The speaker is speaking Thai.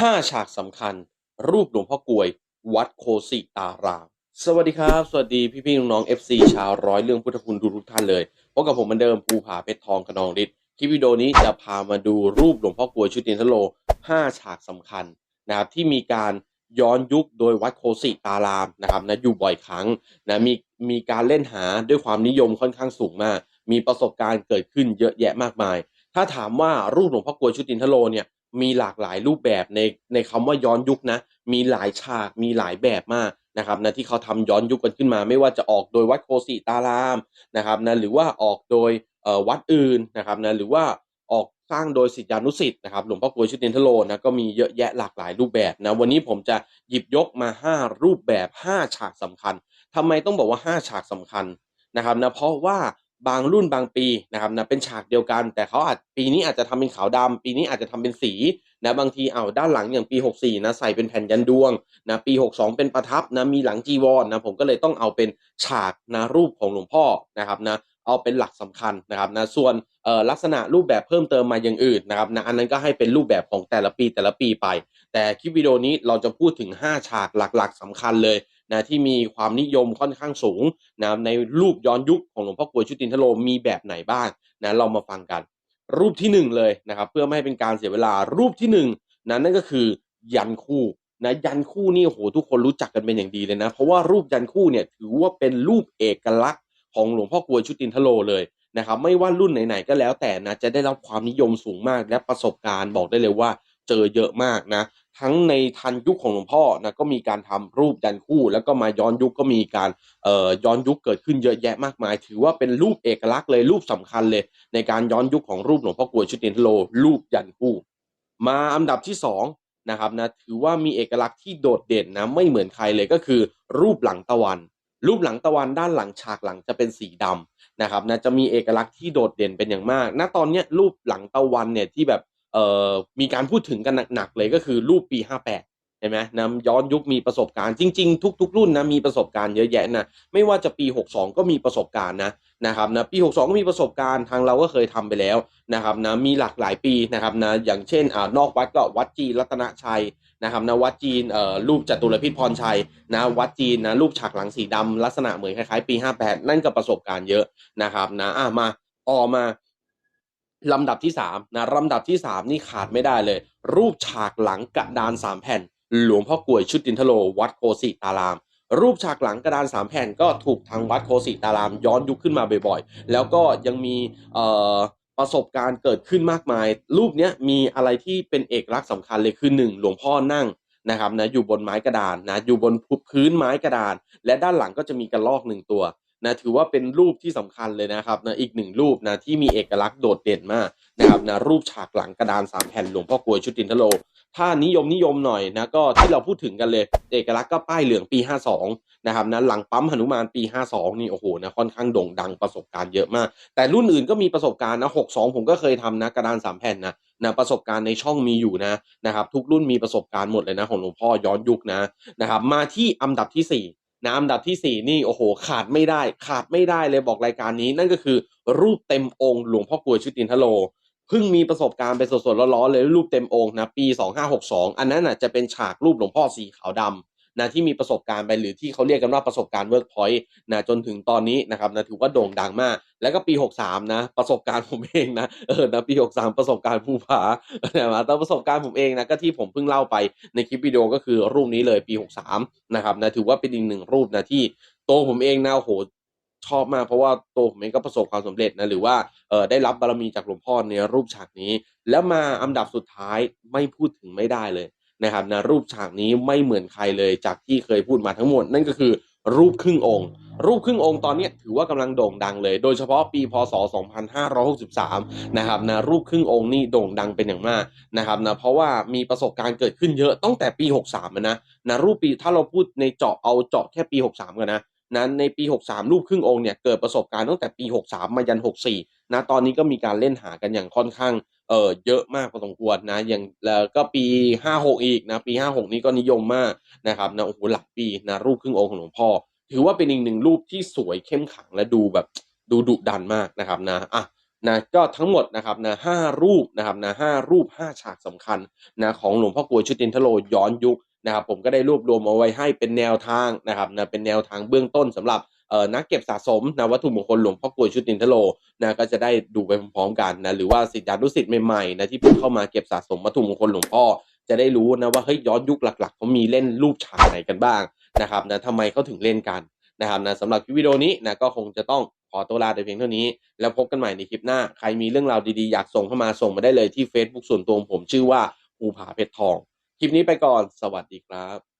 5 ฉากสำคัญ รูปหลวงพ่อกลวย วัดโคสิตาราม สวัสดีครับ สวัสดีพี่ๆน้องๆ FC ชาวร้อยเรื่องพุทธคุณทุกท่านเลยพบกับผมเหมือนเดิมภูผาเพชรทองกระนองฤทธิ์คลิปวิดีโอนี้จะพามาดูรูปหลวงพ่อกลวยชุตินทโล 5 ฉากสำคัญนะครับที่มีการย้อนยุคโดยวัดโคสิตารามนะครับนะอยู่บ่อยครั้งนะมีมีการเล่นหาด้วยความนิยมค่อนข้างสูงมาก มีประสบการณ์เกิดขึ้นเยอะแยะมากมาย ถ้าถามว่ารูปหลวงพ่อกลวยชุตินทโลเนี่ย มีหลากหลายรูปแบบในในคำว่าย้อนยุคนะ มีหลายฉากมีหลายแบบมากนะครับนะที่เขาทำย้อนยุคกันขึ้นมา ไม่ว่าจะออกโดยวัดโคสิตารามนะครับนะหรือว่าออกโดยวัดอื่นนะครับนะหรือว่าออกสร้างโดยศิษยานุศิษย์นะครับหลวงพ่อกลวยชุตินทโลนะก็มีเยอะแยะหลากหลายรูปแบบนะวันนี้ผมจะหยิบยกมา 5 รูปแบบ 5 ฉากสำคัญทำไมต้องบอกว่า 5 ฉากสำคัญนะครับนะเพราะว่า บางรุ่นบางปีนะครับนะเป็นฉากเดียวกัน แต่เขาอาจปีนี้อาจจะทำเป็นขาวดำปีนี้อาจจะทำเป็นสีนะบางทีเอาด้านหลังอย่างปี 64นะใส่เป็นแผ่นยันดวงนะปี 62 เป็นประทับนะมีหลังจีวรนะผมก็เลยต้องเอาเป็นฉากนะรูปของหลวงพ่อนะครับนะ เอาเป็นหลักสำคัญนะครับนะส่วนลักษณะรูปแบบเพิ่มเติมมาอย่างอื่นนะครับนะอันนั้นก็ให้เป็นรูปแบบของแต่ละปีแต่ละปีไป แต่คลิปวิดีโอนี้เราจะพูดถึง 5 ฉากหลักๆสำคัญเลยนะที่มีความนิยมค่อนข้างสูงนะในรูปย้อนยุคของหลวงพ่อกลวยชุตินทโลมีแบบไหนบ้างนะเรามาฟังกัน รูปที่หนึ่งเลยนะครับเพื่อไม่ให้เป็นการเสียเวลารูปที่หนึ่งนะนั่นก็คือยันคู่นะยันคู่นี่โอ้โหทุกคนรู้จักกันเป็นอย่างดีเลยนะ เพราะว่ารูปยันคู่เนี่ยถือว่าเป็นรูปเอกลักษณ์ ของหลวงพ่อกวยชุตินทโลเลยนะครับไม่ว่ารุ่นไหนๆก็แล้วแต่นะจะได้รับความนิยมสูงมากและประสบการณ์บอกได้เลยว่าเจอเยอะมากนะทั้งในทันยุคของหลวงพ่อนะก็มีการทำรูปยันคู่ แล้วก็มาย้อนยุคก็มีการเอ่อย้อนยุคเกิดขึ้นเยอะแยะมากมาย ถือว่าเป็นรูปเอกลักษณ์เลยรูปสำคัญเลย ในการย้อนยุคของรูปหลวงพ่อกวยชุตินทโล รูปยันคู่ มาอันดับที่สองนะครับนะถือว่ามีเอกลักษณ์ที่โดดเด่นนะไม่เหมือนใครเลยก็คือรูปหลังตะวัน รูปหลังตะวันด้านหลังฉากหลังจะเป็นสีดำนะครับนะจะมีเอกลักษณ์ที่โดดเด่นเป็นอย่างมาก ณตอนเนี้ยรูปหลังตะวันเนี่ยที่แบบเอ่อมีการพูดถึงกันหนักๆเลยก็คือรูปปี 58เห็นไหมนะย้อนยุคมีประสบการณ์จริง ๆ ทุก ๆ รุ่นนะมีประสบการณ์เยอะแยะนะไม่ว่าจะปี 62 ก็มีประสบการณ์นะนะครับนะปี 62 ก็มีประสบการณ์ทางเราก็เคยทำไปแล้วนะครับนะมีหลากหลายปีนะครับนะอย่างเช่นอ่านอกวัดก็วัดจีรัตนชัย นะครับนะวัดจีนเอ่อรูปจตุรพิษพรชัยนะวัดจีนนะรูปฉากหลังสีดำลักษณะเหมือนคล้ายๆ ปี 58 นั่นก็ประสบการณ์เยอะนะครับนะอะมาออกมาลำดับที่สามนะลำดับที่สามนี่ขาดไม่ได้เลย รูปฉากหลังกระดานสามแผ่น หลวงพ่อกลวยชุตินทโล วัดโคสิตาราม รูปฉากหลังกระดานสามแผ่นก็ถูกทางวัดโคสิตารามย้อนยุคขึ้นมาบ่อยๆ แล้วก็ยังมีเอ่อ ประสบการณ์เกิดขึ้นมากมาย รูปเนี้ยมีอะไรที่เป็นเอกลักษณ์สำคัญเลยคือหนึ่งหลวงพ่อนั่งนะครับนะอยู่บนไม้กระดานนะอยู่บนพื้นไม้กระดาน และด้านหลังก็จะมีกระลอกหนึ่งตัวนะถือว่าเป็นรูปที่สำคัญเลยนะครับนะอีกหนึ่งรูปนะที่มีเอกลักษณ์โดดเด่นมากนะครับนะรูปฉากหลังกระดานสามแผ่นหลวงพ่อกลวยชุตินทโล ถ้านิยมนิยมหน่อยนะก็ที่เราพูดถึงกันเลย เอกลักษณ์ก็ป้ายเหลืองปี 52 นะครับนะหลังปั๊มหนุมานปี 52 นี่โอ้โหนะค่อนข้างโด่งดังประสบการณ์เยอะมาก แต่รุ่นอื่นก็มีประสบการณ์นะ 62 ผมก็เคยทำนะกระดานสามแผ่นนะนะประสบการณ์ในช่องมีอยู่นะนะครับทุกรุ่นมีประสบการณ์หมดเลยนะของหลวงพ่อย้อนยุคนะนะครับมาที่อันดับที่ 4นะอันดับที่ 4 นี่โอ้โห ขาดไม่ได้ ขาดไม่ได้เลยบอกรายการนี้ นั่นก็คือรูปเต็มองค์หลวงพ่อกลวยชุตินทโล เพิ่งมีประสบการณ์ไปสดๆร้อนๆเลยรูปเต็มองค์นะปี 2562 อันนั้นน่ะจะเป็นฉากรูปหลวงพ่อสีขาวดำนะที่มีประสบการณ์ไปหรือที่เขาเรียกกันว่าประสบการณ์เวิร์กพอยต์นะจนถึงตอนนี้นะครับนะถือว่าโด่งดังมาก แล้วก็ปี 63 นะประสบการณ์ผมเองนะเออนะปี 63 ประสบการณ์ภูผานะแต่ประสบการณ์ผมเองนะก็ที่ผมเพิ่งเล่าไปในคลิปวิดีโอก็คือรูปนี้เลยปี 63 นะครับนะถือว่าเป็นอีกหนึ่งรูปนะที่ตัวผมเองนะโอ้โห ชอบมากเพราะว่าตัวผมเองก็ประสบความสำเร็จนะหรือว่าเออได้รับบารมีจากหลวงพ่อในรูปฉากนี้ แล้วมาอันดับสุดท้ายไม่พูดถึงไม่ได้เลยนะครับนะรูปฉากนี้ไม่เหมือนใครเลยจากที่เคยพูดมาทั้งหมด นั่นก็คือรูปครึ่งองค์ รูปครึ่งองค์ตอนนี้ถือว่ากำลังโด่งดังเลย โดยเฉพาะปีพศ 2563 นะครับนะรูปครึ่งองค์นี่โด่งดังเป็นอย่างมากนะครับนะเพราะว่ามีประสบการณ์เกิดขึ้นเยอะตั้งแต่ปี 63นะนะรูปปีถ้าเราพูดในเจาะเอาเจาะแค่ปี 63กันนะ นั้นในปี 63 รูปครึ่งองค์เนี่ยเกิดประสบการณ์ตั้งแต่ปี 63 มายัน 64 นะตอนนี้ก็มีการเล่นหากันอย่างค่อนข้างเออเยอะมากพอสมควรนะอย่างแล้วก็ปี 56 อีกนะปี 56 นี้ก็นิยมมากนะครับนะโอ้โหหลักปีนะรูปครึ่งองค์ของหลวงพ่อ ถือว่าเป็นอีกหนึ่งรูปที่สวยเข้มขังและดูแบบดูดุดันมากนะครับนะอะนะก็ทั้งหมดนะครับนะห้ารูปนะครับนะห้ารูปห้าฉากสำคัญนะของหลวงพ่อกลวยชุตินทโลย้อนยุค นะครับผมก็ได้รวบรวมเอาไว้ให้เป็นแนวทางนะครับนะเป็นแนวทางเบื้องต้นสำหรับนักเก็บสะสมนะวัตถุมงคลหลวงพ่อกลวยชุตินทโลนะก็จะได้ดูไปพร้อมๆกันนะหรือว่าศิษยานุศิษย์ใหม่ๆนะที่เพิ่งเข้ามาเก็บสะสมวัตถุมงคลหลวงพ่อจะได้รู้นะว่าเฮ้ยย้อนยุคหลักๆเขามีเล่นรูปฉากไหนกันบ้างนะครับนะทำไมเขาถึงเล่นกันนะครับนะสำหรับคลิปวิดีโอนี้นะก็คงจะต้องขอตัวลาแต่เพียงเท่านี้ แล้วพบกันใหม่ในคลิปหน้า ใครมีเรื่องราวดีๆ อยากส่งเข้ามาส่งมาได้เลยที่ Facebook ส่วนตัวผมชื่อว่าภูผาเพชรทอง คลิปนี้ไปก่อน สวัสดีครับ